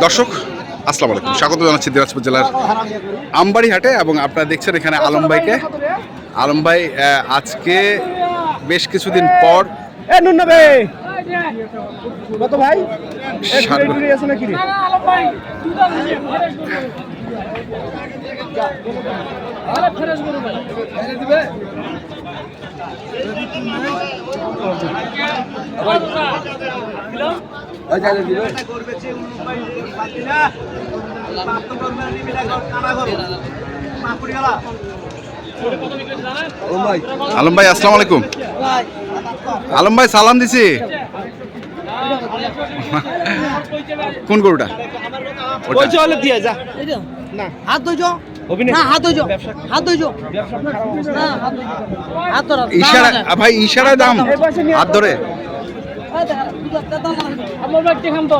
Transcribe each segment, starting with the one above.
দর্শক আসসালামু আলাইকুম। স্বাগত জানাচ্ছি দিনাজপুর জেলার আমবাড়ি হাটে এবং আপনারা দেখছেন এখানে আলম ভাইকে। আলম ভাই আজকে বেশ কিছুদিন পর ভাই। আলম ভাই আসসালামু আলাইকুম। আলম ভাই সালাম দিছি। কোন গরুটা? ওই চলে দিয়ে যা। না। হাত ধুইছো? ইশারা ভাই ইশারায় দাম। হাত ধরে। আমার ব্যাগ দেখাম তো।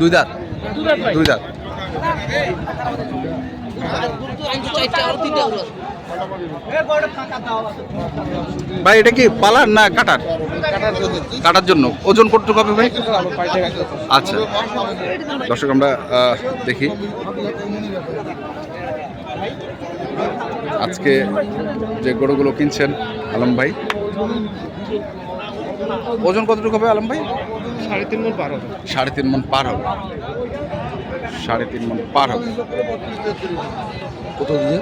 দুই দাঁত। দুই দাঁত ভাই। এটা কি পালার না কাটার? কাটার জন্য। ওজন করতে হবে ভাই? আচ্ছা। দর্শক আমরা দেখি। আজকে যে গরুগুলো কিনছেন আলম ভাই। ওজন কতটুকু হবে আলম ভাই? সাড়ে তিন মন পার হবে। সাড়ে তিন মন পার হবে। সাড়ে তিন মন পার হবে। কত দিয়ে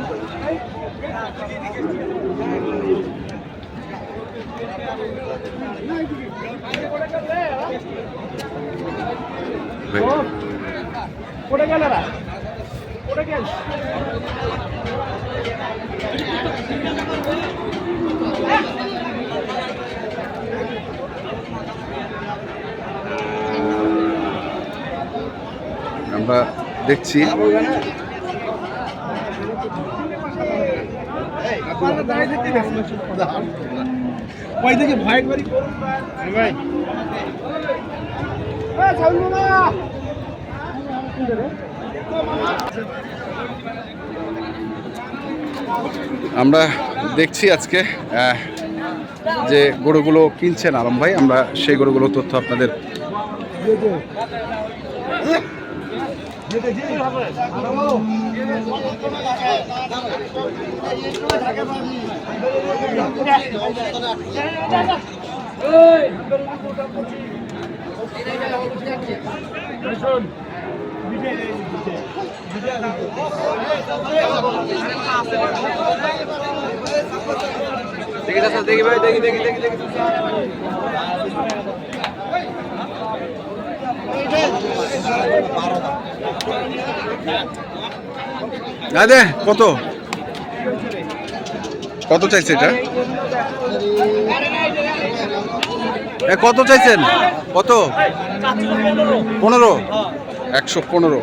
ওটা গেল রা ওটা গেল আমরা দেখছি। আমরা দেখছি আজকে যে গরুগুলো কিনছেন আলম ভাই, আমরা সেই গরুগুলো তথ্য আপনাদের দেখি ভাই দেখি দেখি দেখি দেখি দে কত? কত চাইছে এটা? কত চাইছেন? কত? পনেরো? একশো পনেরো।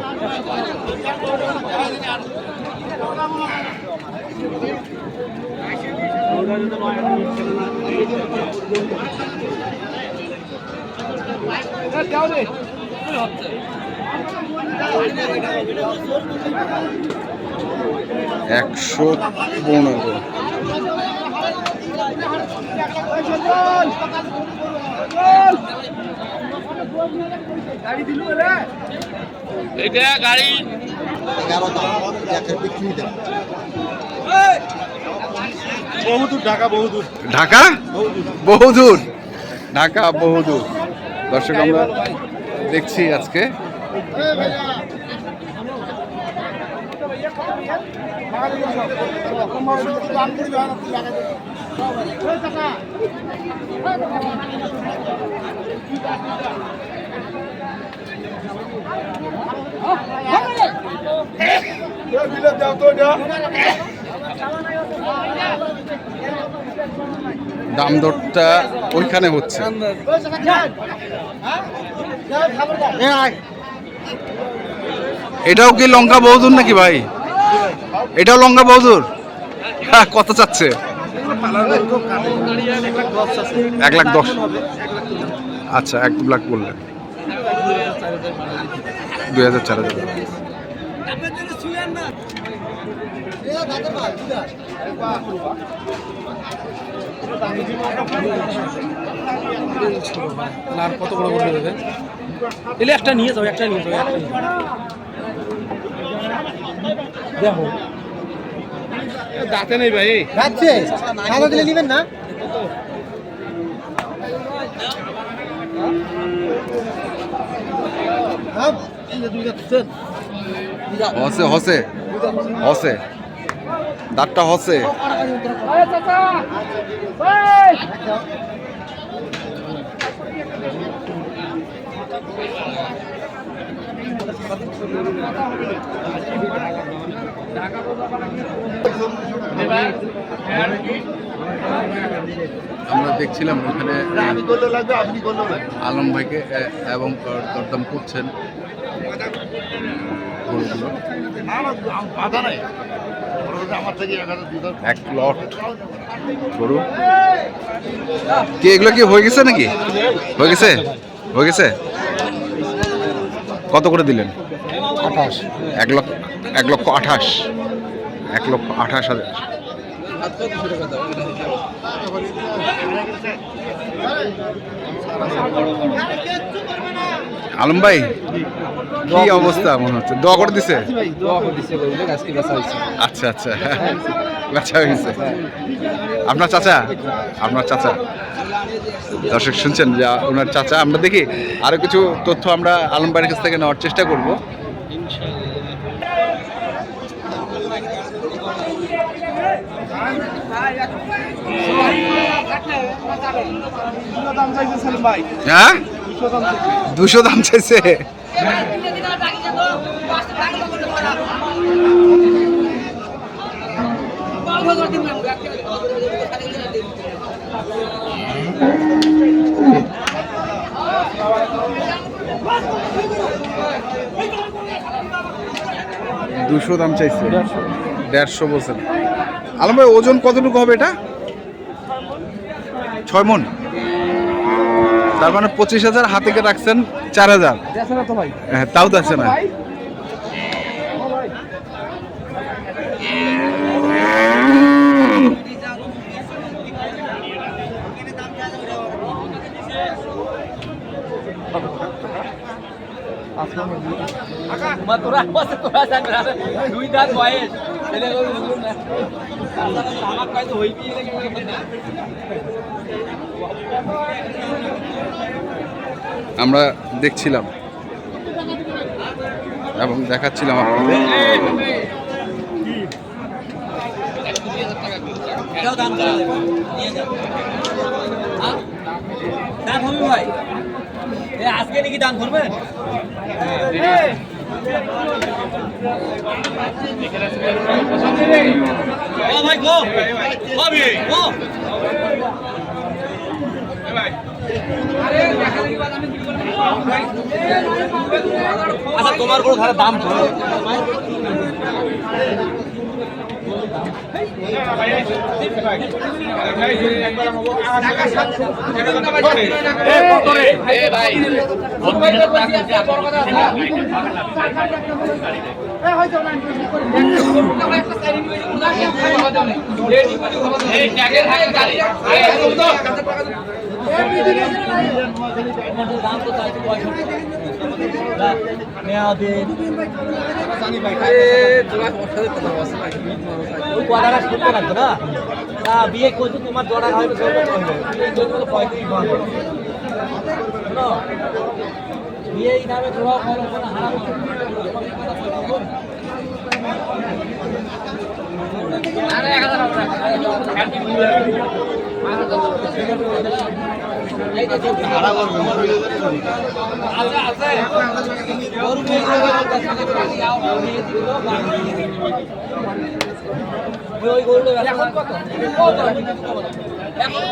যাও রে একশো পনেরো। গাড়ি। দিলু রে বহুদূর। ঢাকা? বহুদূর। ঢাকা বহুদূর। ঢাকা বহুদূর। দর্শক আমরা দেখছি আজকে। দাম দরটা ওইখানে হচ্ছে। এটাও কি লঙ্কা বহুদূর নাকি ভাই? এটাও লঙ্কা বহুদূর হ্যাঁ কত চাচ্ছে? এক লাখ দশ। আচ্ছা এক লাখ বললেন। দুই হাজার চার হাজার। আর কত বড় বড় দেবে? এলে একটা নিয়ে যাও একটা নিয়ে যাও একটা দেখো। দাঁতে নেই ভাই। যাচ্ছে সাদা দিলে নেবেন না? হসে হসে হসে। দাঁতটা হসে আমরা দেখছিলাম ওখানে আলম ভাইকে এবং দরদাম করছেন। গরুগুলো এক লট। গরু কি এগুলো কি হয়ে গেছে নাকি? হয়ে গেছে? হয়ে গেছে? কত করে দিলেন? আঠাশ। এক লক্ষ এক লক্ষ আঠাশ। এক লক্ষ আঠাশ হাজার। আলম ভাই কি অবস্থা মনে হচ্ছে? দোয়া করে দিছে? আচ্ছা আচ্ছা। বেচা হয়েছে। আপনার চাচা? আপনার চাচা। দর্শক শুনছেন? যে ওনার চাচা। আমরা দেখি আরও কিছু তথ্য আমরা আলম ভাইয়ের কাছ থেকে নেওয়ার চেষ্টা করব। দাম চাইছে সেলিম ভাই হ্যাঁ? দুশো দাম চাইছে। দুশো দাম চাইছে। দেড়শো বলছেন। আলম ভাই, ওজন কতটুকু হবে এটা? ছয় মন। তার মানে পঁচিশ হাজার হাতে রাখছেন চার হাজার। হ্যাঁ তাও তো আছে না। দুই দাঁত বয়স। আমার কয় তো হইবি না। আমরা দেখছিলাম এবং দেখাচ্ছিলাম আজকে নাকি দাম করবেন ভাই আচ্ছা তোমার কোনো ধারে দাম তো বিয়ে করছ তোমার জড়া হয়তো পঁয়ত্রিশ বিয়ে এই নামে খরচ হারাম আছে আছে গরু নিয়ে ওই গরুটা এখন কত কত এখন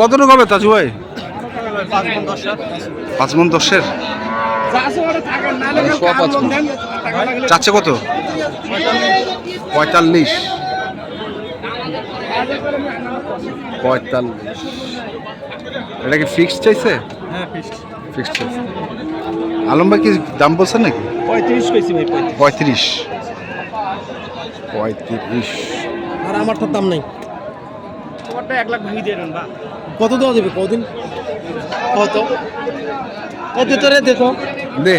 কতটুকু হবে তাজু ভাই? পাঁচ মন দশের। চাচ্ছে কত? পঁয়তাল্লিশ। পঁয়তাল্লিশ। এটা কি ফিক্সড চাইছে? হ্যাঁ চাইছে। আলম ভাই কি দাম বলছেন নাকি? পঁয়ত্রিশ কইছি ভাই পঁয়ত্রিশ। পঁয়ত্রিশ। পঁয়ত্রিশ। আর আমার তো দাম নাই। তোমারটা এক লাখ ভাঙি দিয়ে দেন বা। কত দেওয়া দেবে কদিন? কত? দে তো রে দেখো। দে।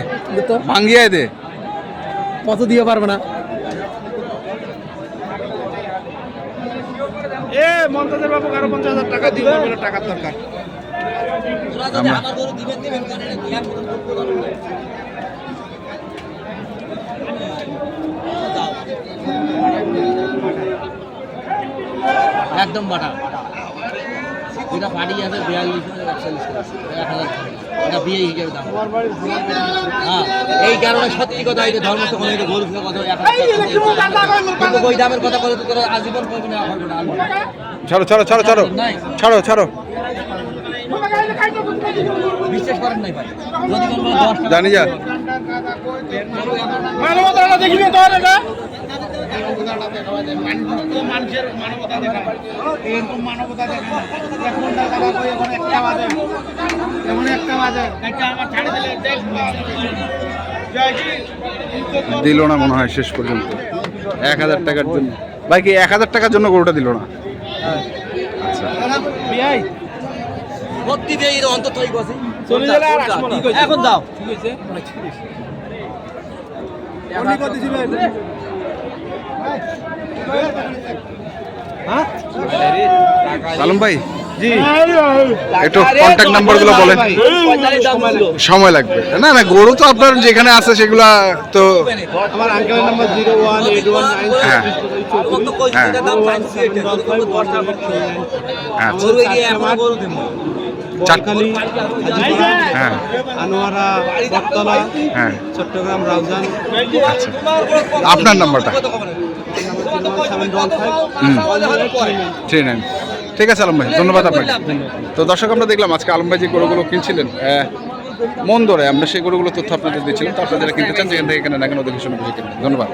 তো ভাঙ্গিয়ায় দে। কত দিয়ে পারবে না? এ মমতাজের বাবু আরও পঞ্চাশ হাজার টাকা দিবে বলে টাকার দরকার ওরা যদি আমরা- আমার গরু দিবেন দিবেন কারণ এটা কি এক মতন করব জানো না। একদম বাটা। যেটা ফাটি আছে বিয়াল্লিশ একচল্লিশ এক হাজার এটা বিয়ে হিসেবে দাম। হ্যাঁ এই কারণে সত্যি কথা এই যে ধর্ম তখন যে গরু কথা এক হাজার ওই দামের কথা বলে তো তোরা আজীবন করবি না হবে না। ছাড়ো ছাড়ো ছাড়ো ছাড়ো। ছাড়ো ছাড়ো। বিশ্বাস করেন নাই ভাই। যদি কোনো জানি যা। মানবতা দেখিবে তো এটা। দিল না মনে হয় শেষ পর্যন্ত। এক হাজার টাকার জন্য। ভাই কি এক হাজার টাকার জন্য গরুটা দিল না? আচ্ছা দিয়ে এর অন্তত চলে গেলে আর আসব না। এখন দিবেন হ্যাঁ সালম ভাই? একটু কন্ট্যাক্ট নাম্বারগুলো বলেন। সময় লাগবে। না না গরু তো আপনার যেখানে আছে সেগুলা তো হ্যাঁ। হ্যাঁ। আচ্ছা চাটখালি হ্যাঁ। আনোয়ারা বটতলা হ্যাঁ। চট্টগ্রাম রাউজান। আপনার নাম্বারটা? Three nine. ঠিক আছে আলম ভাই ধন্যবাদ আপনাকে। তো দর্শক আমরা দেখলাম আজকে আলম ভাই যে গরুগুলো কিনছিলেন মন ধরে আমরা সেই গরুগুলো তথ্য আপনাদের দিচ্ছিলাম তো আপনারা কিনতে চান যেখান থেকে এখানে না কেন দেখে শুনে বুঝে কিনবেন ধন্যবাদ।